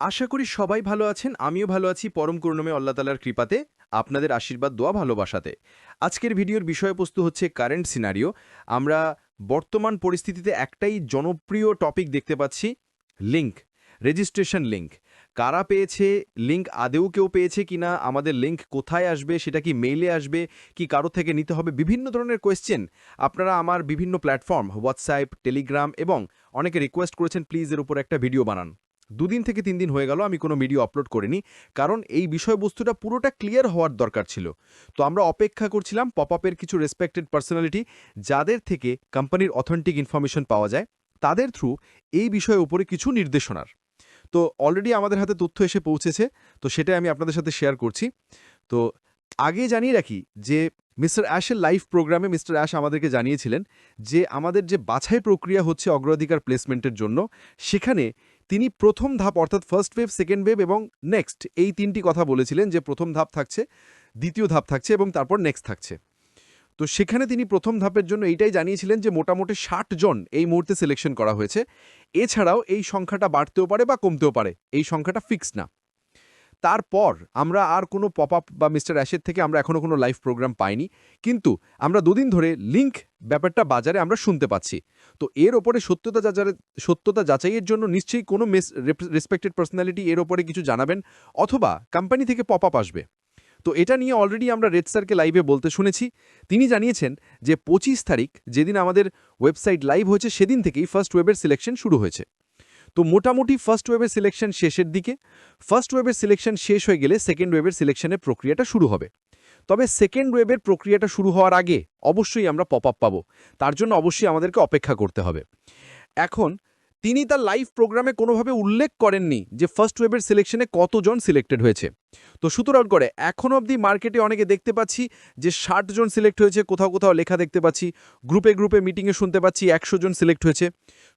আশা করি সবাই ভালো আছেন, আমিও ভালো আছি। পরম করুণমে আল্লাহ তালার কৃপাতে, আপনাদের আশীর্বাদ, দোয়া ভালোবাসাতে আজকের ভিডিওর বিষয়বস্তু হচ্ছে কারেন্ট সিনারিও আমরা বর্তমান পরিস্থিতিতে একটাই জনপ্রিয় টপিক দেখতে পাচ্ছি লিঙ্ক রেজিস্ট্রেশন লিঙ্ক কারা পেয়েছে লিঙ্ক আদেও কেউ পেয়েছে কিনা, আমাদের লিঙ্ক কোথায় আসবে, সেটা কি মেইলে আসবে, কি কারও থেকে নিতে হবে, বিভিন্ন ধরনের কোয়েশ্চেন আপনারা আমার বিভিন্ন প্ল্যাটফর্ম হোয়াটসঅ্যাপ টেলিগ্রাম এবং অনেকে রিকোয়েস্ট করেছেন প্লিজ এর উপর একটা ভিডিও বানান। দুদিন থেকে তিন দিন হয়ে গেল, আমি কোনো ভিডিও আপলোড করিনি, কারণ এই বিষয়বস্তুটা পুরোটা ক্লিয়ার হওয়ার দরকার ছিল। তো আমরা অপেক্ষা করছিলাম পপ আপের কিছু রেসপেক্টেড পার্সোনালিটি যাদের থেকে কোম্পানির অথেন্টিক ইনফরমেশন পাওয়া যায়, তাদের থ্রু এই বিষয়ের উপরে কিছু নির্দেশনার। তো অলরেডি আমাদের হাতে তথ্য এসে পৌঁছেছে, তো সেটাই আমি আপনাদের সাথে শেয়ার করছি। তো আগে জানিয়ে রাখি যে মিস্টার অ্যাশের লাইভ প্রোগ্রামে মিস্টার অ্যাশ আমাদেরকে জানিয়েছিলেন যে আমাদের যে বাছাই প্রক্রিয়া হচ্ছে অগ্রাধিকার প্লেসমেন্টের জন্য, সেখানে তিনি প্রথম ধাপ, অর্থাৎ ফার্স্ট ওয়েভ সেকেন্ড ওয়েভ এবং নেক্সট এই তিনটি কথা বলেছিলেন যে প্রথম ধাপ থাকছে, দ্বিতীয় ধাপ থাকছে এবং তারপর নেক্সট থাকছে। তো সেখানে তিনি প্রথম ধাপের জন্য এইটাই জানিয়েছিলেন যে মোটামুটি ষাট জন এই মুহূর্তে সিলেকশন করা হয়েছে। এছাড়াও এই সংখ্যাটা বাড়তেও পারে বা কমতেও পারে, এই সংখ্যাটা ফিক্সড না। তারপর আমরা আর কোনো পপ আপ বা মিস্টার অ্যাশের থেকে আমরা এখনও কোনো লাইভ প্রোগ্রাম পাইনি। কিন্তু আমরা দুদিন ধরে লিঙ্ক ব্যাপারটা বাজারে আমরা শুনতে পাচ্ছি। তো এর ওপরে সত্যতা যাচারে সত্যতা যাচাইয়ের জন্য নিশ্চয়ই কোনো মেস রেসপেক্টেড পার্সোনালিটি এর ওপরে কিছু জানাবেন অথবা কোম্পানি থেকে পপ আপ আসবে। তো এটা নিয়ে অলরেডি আমরা রেড স্যারকে লাইভে বলতে শুনেছি। তিনি জানিয়েছেন যে পঁচিশ তারিখ যেদিন আমাদের ওয়েবসাইট লাইভ হয়েছে, সেদিন থেকেই ফার্স্ট ওয়েবের সিলেকশন শুরু হয়েছে। তো মোটামুটি ফার্স্ট ওয়েভের সিলেকশন শেষের দিকে। ফার্স্ট ওয়েভের সিলেকশন শেষ হয়ে গেলে সেকেন্ড ওয়েভের সিলেকশনের প্রক্রিয়াটা শুরু হবে। তবে সেকেন্ড ওয়েভের প্রক্রিয়াটা শুরু হওয়ার আগে অবশ্যই আমরা পপ আপ পাবো। তার জন্য অবশ্যই আমাদেরকে অপেক্ষা করতে হবে। এখন তিনি তার লাইভ প্রোগ্রামে কোনোভাবে উল্লেখ করেননি যে ফার্স্ট ওয়েবের সিলেকশনে কতজন সিলেক্টেড হয়েছে। তো সুতরাং করে এখন অবধি মার্কেটে অনেকে দেখতে পাচ্ছি যে ষাট জন সিলেক্ট হয়েছে, কোথাও কোথাও লেখা দেখতে পাচ্ছি গ্রুপে গ্রুপে মিটিংয়ে শুনতে পাচ্ছি একশো জন সিলেক্ট হয়েছে।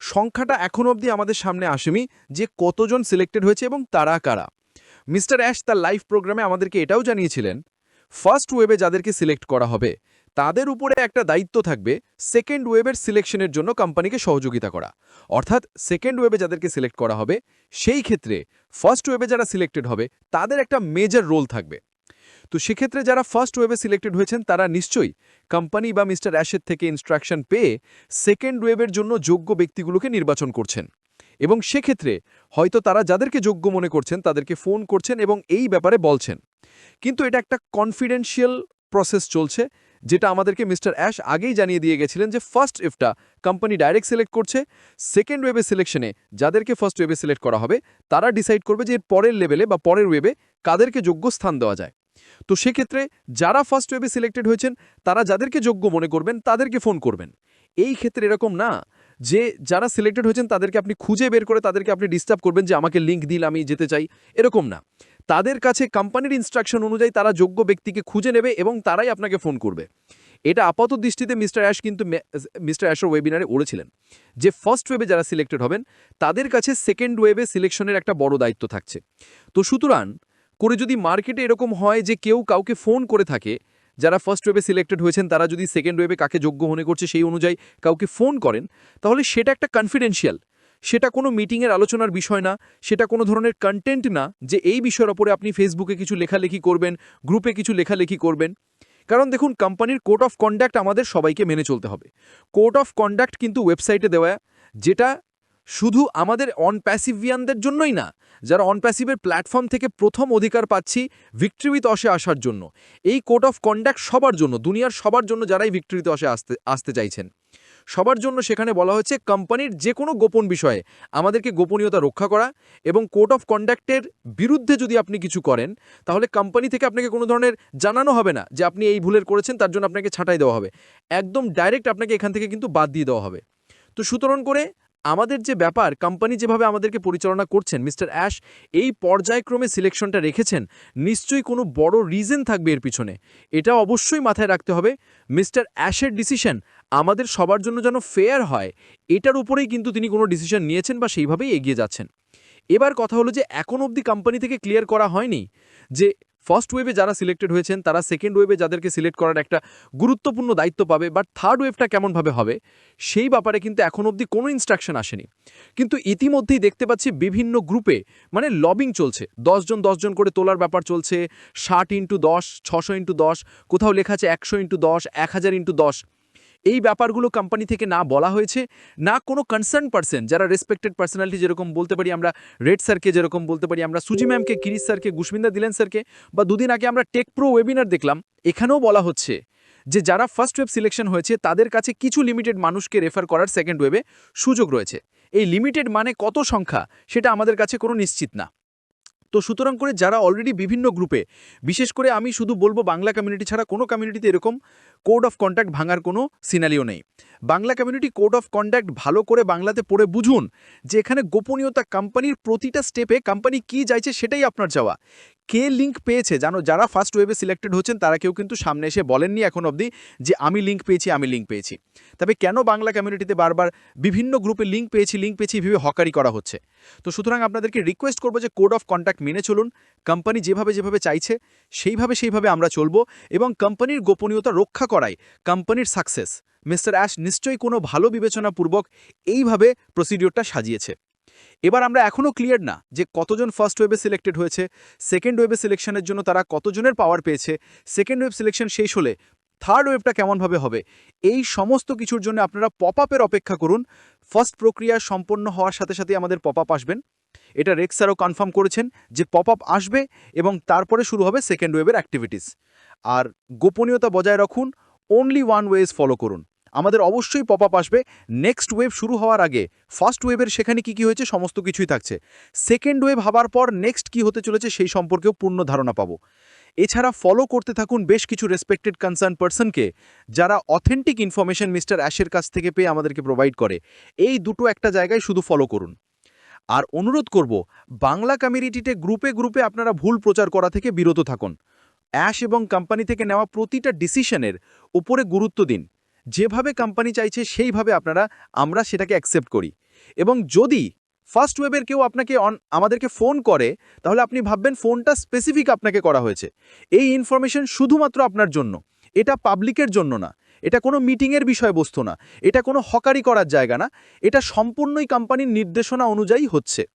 সংখ্যাটা এখন অবধি আমাদের সামনে আসেনি যে কতজন সিলেক্টেড হয়েছে এবং তারা কারা। মিস্টার অ্যাশ তার লাইভ প্রোগ্রামে আমাদেরকে এটাও জানিয়েছিলেন ফার্স্ট ওয়েবে যাদেরকে সিলেক্ট করা হবে তাদের উপরে একটা দায়িত্ব থাকবে সেকেন্ড ওয়েবের সিলেকশনের জন্য কোম্পানিকে সহযোগিতা করা। অর্থাৎ সেকেন্ড ওয়েবে যাদেরকে সিলেক্ট করা হবে, সেই ক্ষেত্রে ফার্স্ট ওয়েবে যারা সিলেক্টেড হবে, তাদের একটা মেজর রোল থাকবে। তো সেক্ষেত্রে যারা ফার্স্ট ওয়েবে সিলেক্টেড হয়েছেন, তারা নিশ্চয়ই কোম্পানি বা মিস্টার অ্যাশের থেকে ইনস্ট্রাকশন পেয়ে সেকেন্ড ওয়েবের জন্য যোগ্য ব্যক্তিগুলোকে নির্বাচন করছেন। এবং সেক্ষেত্রে হয়তো তারা যাদেরকে যোগ্য মনে করছেন, তাদেরকে ফোন করছেন এবং এই ব্যাপারে বলছেন। কিন্তু এটা একটা কনফিডেন্সিয়াল প্রসেস চলছে যেটা আমাদেরকে মিস্টার অ্যাশ আগেই জানিয়ে দিয়ে গেছিলেন যে ফার্স্ট ইফটা কোম্পানি ডাইরেক্ট সিলেক্ট করছে, সেকেন্ড ওয়েবে সিলেকশনে যাদেরকে ফার্স্ট ওয়েবে সিলেক্ট করা হবে, তারা ডিসাইড করবে যে এর পরের লেভেলে বা পরের ওয়েবে কাদেরকে যোগ্য স্থান দেওয়া যায়। তো সেক্ষেত্রে যারা ফার্স্ট ওয়েবে সিলেক্টেড হয়েছেন, তারা যাদেরকে যোগ্য মনে করবেন, তাদেরকে ফোন করবেন। এই ক্ষেত্রে এরকম না যে যারা সিলেক্টেড হয়েছেন, তাদেরকে আপনি খুঁজে বের করে তাদেরকে আপনি ডিস্টার্ব করবেন যে, আমাকে লিঙ্ক দিল, আমি যেতে চাই। এরকম না। তাদের কাছে কোম্পানির ইনস্ট্রাকশন অনুযায়ী তারা যোগ্য ব্যক্তিকে খুঁজে নেবে এবং তারাই আপনাকে ফোন করবে। এটা আপাত দৃষ্টিতে মিস্টার অ্যাশ কিন্তু মিস্টার অ্যাশের ওয়েবিনারে উড়েছিলেন যে ফার্স্ট ওয়েবে যারা সিলেক্টেড হবেন, তাদের কাছে সেকেন্ড ওয়েবে সিলেকশনের একটা বড় দায়িত্ব থাকছে। তো সুতরাং, করে যদি মার্কেটে এরকম হয় যে কেউ কাউকে ফোন করে থাকে, যারা ফার্স্ট ওয়েবে সিলেক্টেড হয়েছেন, তারা যদি সেকেন্ড ওয়েবে কাকে যোগ্য মনে করছে সেই অনুযায়ী কাউকে ফোন করেন, তাহলে সেটা একটা কনফিডেন্সিয়াল সেটা কোনো মিটিংয়ের আলোচনার বিষয় না, সেটা কোনো ধরনের কন্টেন্ট না যে এই বিষয়ের ওপরে আপনি ফেসবুকে কিছু লেখালেখি করবেন গ্রুপে কিছু লেখালেখি করবেন। কারণ দেখুন কোম্পানির কোড অফ কন্ডাক্ট আমাদের সবাইকে মেনে চলতে হবে। কোড অফ কন্ডাক্ট কিন্তু ওয়েবসাইটে দেওয়া, যেটা শুধু আমাদের অন প্যাসিভিয়ানদের জন্যই না, যারা অন প্যাসিভের প্ল্যাটফর্ম থেকে প্রথম অধিকার পাচ্ছি ভিক্টরিতে অসে আসার জন্য। এই কোড অফ কন্ডাক্ট সবার জন্য, দুনিয়ার সবার জন্য যারাই ভিক্টরিতে অসে আসতে আসতে চাইছেন। সবার জন্য সেখানে বলা হয়েছে কোম্পানির যে কোনো গোপন বিষয়ে আমাদেরকে গোপনীয়তা রক্ষা করা এবং কোড অফ কন্ডাক্টের বিরুদ্ধে যদি আপনি কিছু করেন, তাহলে কোম্পানি থেকে আপনাকে কোনো ধরনের জানানো হবে না যে আপনি এই ভুলের করেছেন, তার জন্য আপনাকে ছাঁটাই দেওয়া হবে। একদম ডাইরেক্ট আপনাকে এখান থেকে কিন্তু বাদ দিয়ে দেওয়া হবে। তো সুতরাং করে আমাদের যে ব্যাপার, কোম্পানি যেভাবে আমাদেরকে পরিচালনা করছেন, মিস্টার অ্যাশ এই পর্যায়ক্রমে সিলেকশনটা রেখেছেন, নিশ্চয়ই কোনো বড় রিজন থাকবে এর পিছনে। এটা অবশ্যই মাথায় রাখতে হবে। মিস্টার অ্যাশের ডিসিশন আমাদের সবার জন্য যেন ফেয়ার হয়, এটার উপরেই কিন্তু তিনি কোনো ডিসিশন নিয়েছেন বা সেইভাবেই এগিয়ে যাচ্ছেন। এবার কথা হলো যে, এখন অবধি কোম্পানি থেকে ক্লিয়ার করা হয়নি যে ফার্স্ট ওয়েভে যারা সিলেক্টেড হয়েছেন, তারা সেকেন্ড ওয়েভে যাদেরকে সিলেক্ট করার একটা গুরুত্বপূর্ণ দায়িত্ব পাবে বাট থার্ড ওয়েভটা কেমনভাবে হবে, সেই ব্যাপারে কিন্তু এখন অবধি কোনো ইনস্ট্রাকশন আসেনি। কিন্তু ইতিমধ্যেই দেখতে পাচ্ছি বিভিন্ন গ্রুপে মানে লবিং চলছে। দশজন দশজন করে তোলার ব্যাপার চলছে, ষাট ইন্টু দশ, ছশো ইন্টু দশ, কোথাও লেখা আছে একশো ইন্টু দশ, এক হাজার ইন্টু দশ। এই ব্যাপারগুলো কোম্পানি থেকে না বলা হয়েছে, না কোনো কনসার্ন পার্সন যারা রেসপেক্টেড পার্সোনালিটি যেরকম বলতে পারি আমরা রেড স্যারকে যেরকম বলতে পারি আমরা সুজি ম্যামকে গিরিশ স্যারকে গুসমিন্দা দিলেন স্যারকে বা দুদিন আগে আমরা টেক প্রো ওয়েবিনার দেখলাম, এখানেও বলা হচ্ছে যে যারা ফার্স্ট ওয়েব সিলেকশন হয়েছে, তাদের কাছে কিছু লিমিটেড মানুষকে রেফার করার সেকেন্ড ওয়েবে সুযোগ রয়েছে। এই লিমিটেড মানে কত সংখ্যা, সেটা আমাদের কাছে কোনো নিশ্চিত না। তো সুতরাং করে যারা অলরেডি বিভিন্ন গ্রুপে বিশেষ করে আমি শুধু বলব বাংলা কমিউনিটি ছাড়া কোনো কমিউনিটিতে এরকম কোড অফ কন্ট্যাক্ট ভাঙার কোনো সিনারিও নেই। Bangla community code of contact ভালো করে বাংলাতে পড়ে বুঝুন যে এখানে গোপনীয়তা কোম্পানির প্রতিটা স্টেপে কোম্পানি কি যাইছে সেটাই আপনার চাওয়া। কে লিঙ্ক পেয়েছে? জানো, যারা ফার্স্ট ওয়েবে সিলেক্টেড হচ্ছেন, তারা কেউ কিন্তু সামনে এসে বলেননি এখন অবধি যে আমি লিঙ্ক পেয়েছি, আমি লিঙ্ক পেয়েছি। তবে কেন বাংলা কমিউনিটিতে বারবার বিভিন্ন গ্রুপে লিঙ্ক পেয়েছি লিঙ্ক পেয়েছি, ভেবে হকারি করা হচ্ছে? তো সুতরাং আপনাদেরকে রিকোয়েস্ট করব যে কোড অফ কন্ট্যাক্ট মেনে চলুন কোম্পানি যেভাবে যেভাবে চাইছে, সেইভাবে সেইভাবে আমরা চলবো এবং কোম্পানির গোপনীয়তা রক্ষা করাই কোম্পানির সাকসেস মিস্টার অ্যাশ নিশ্চয়ই কোনো ভালো বিবেচনাপূর্বক এইভাবে প্রসিডিওরটা সাজিয়েছে। এবার আমরা এখনও ক্লিয়ার না যে কতজন ফার্স্ট ওয়েবে সিলেক্টেড হয়েছে সেকেন্ড ওয়েবে সিলেকশনের জন্য তারা কতজনের পাওয়ার পেয়েছে সেকেন্ড ওয়েব সিলেকশন শেষ হলে থার্ড ওয়েবটা কেমনভাবে হবে, এই সমস্ত কিছুর জন্য আপনারা পপ আপের অপেক্ষা করুন। ফার্স্ট প্রক্রিয়া সম্পন্ন হওয়ার সাথে সাথে আমাদের পপ আপ আসবেন। এটা রেক্স স্যারও কনফার্ম করেছেন যে পপ আপ আসবে এবং তারপরে শুরু হবে সেকেন্ড ওয়েবের অ্যাক্টিভিটিস আর গোপনীয়তা বজায় রাখুন অনলি ওয়ান ওয়েজ ফলো করুন। আমাদের অবশ্যই পপ আপ আসবে। নেক্সট ওয়েভ শুরু হওয়ার আগে ফার্স্ট ওয়েভের সেখানে কি কি হয়েছে সমস্ত কিছুই থাকছে। সেকেন্ড ওয়েভ হবার পর নেক্সট কি হতে চলেছে সেই সম্পর্কেও পূর্ণ ধারণা পাবো। এছাড়া ফলো করতে থাকুন বেশ কিছু রেসপেক্টেড কনসার্ন পার্সনকে যারা অথেন্টিক ইনফরমেশন মিস্টার অ্যাশের কাছ থেকে পেয়ে আমাদেরকে প্রোভাইড করে। এই দুটো একটা জায়গায় শুধু ফলো করুন। আর অনুরোধ করব, বাংলা কমিউনিটিতে গ্রুপে গ্রুপে আপনারা ভুল প্রচার করা থেকে বিরত থাকুন। অ্যাশ এবং কোম্পানি থেকে নেওয়া প্রতিটা ডিসিশনের উপরে গুরুত্ব দিন। যেভাবে কোম্পানি চাইছে, সেইভাবে আপনারা, আমরা সেটাকে অ্যাকসেপ্ট করি। এবং যদি ফার্স্ট ওয়েবের কেউ আপনাকে অন আমাদেরকে ফোন করে, তাহলে আপনি ভাববেন ফোনটা স্পেসিফিক আপনাকে করা হয়েছে। এই ইনফরমেশন শুধুমাত্র আপনার জন্য। এটা পাবলিকের জন্য না। এটা কোনো মিটিংয়ের বিষয়বস্তু না। এটা কোনো হকারি করার জায়গা না। এটা সম্পূর্ণই কোম্পানির নির্দেশনা অনুযায়ী হচ্ছে।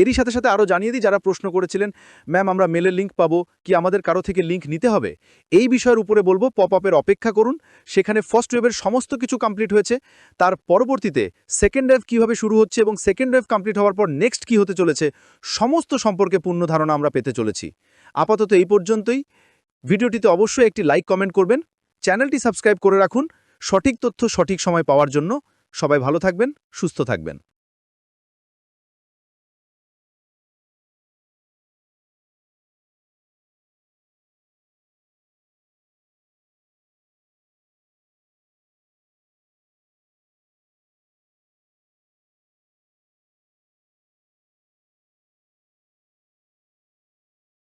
এরই সাথে সাথে আরও জানিয়ে দিই, যারা প্রশ্ন করেছিলেন, ম্যাম, আমরা মেলের লিঙ্ক পাবো, কি আমাদের কারও থেকে লিঙ্ক নিতে হবে? এই বিষয়ের উপরে বলব পপ আপের অপেক্ষা করুন। সেখানে ফার্স্ট ওয়েভের সমস্ত কিছু কমপ্লিট হয়েছে। তার পরবর্তীতে সেকেন্ড ওয়েভ কীভাবে শুরু হচ্ছে এবং সেকেন্ড ওয়েভ কমপ্লিট হওয়ার পর নেক্সট কী হতে চলেছে, সমস্ত সম্পর্কে পূর্ণ ধারণা আমরা পেতে চলেছি। আপাতত এই পর্যন্তই। ভিডিওটিতে অবশ্যই একটি লাইক, কমেন্ট করবেন। চ্যানেলটি সাবস্ক্রাইব করে রাখুন। সঠিক তথ্য সঠিক সময় পাওয়ার জন্য। সবাই ভালো থাকবেন, সুস্থ থাকবেন।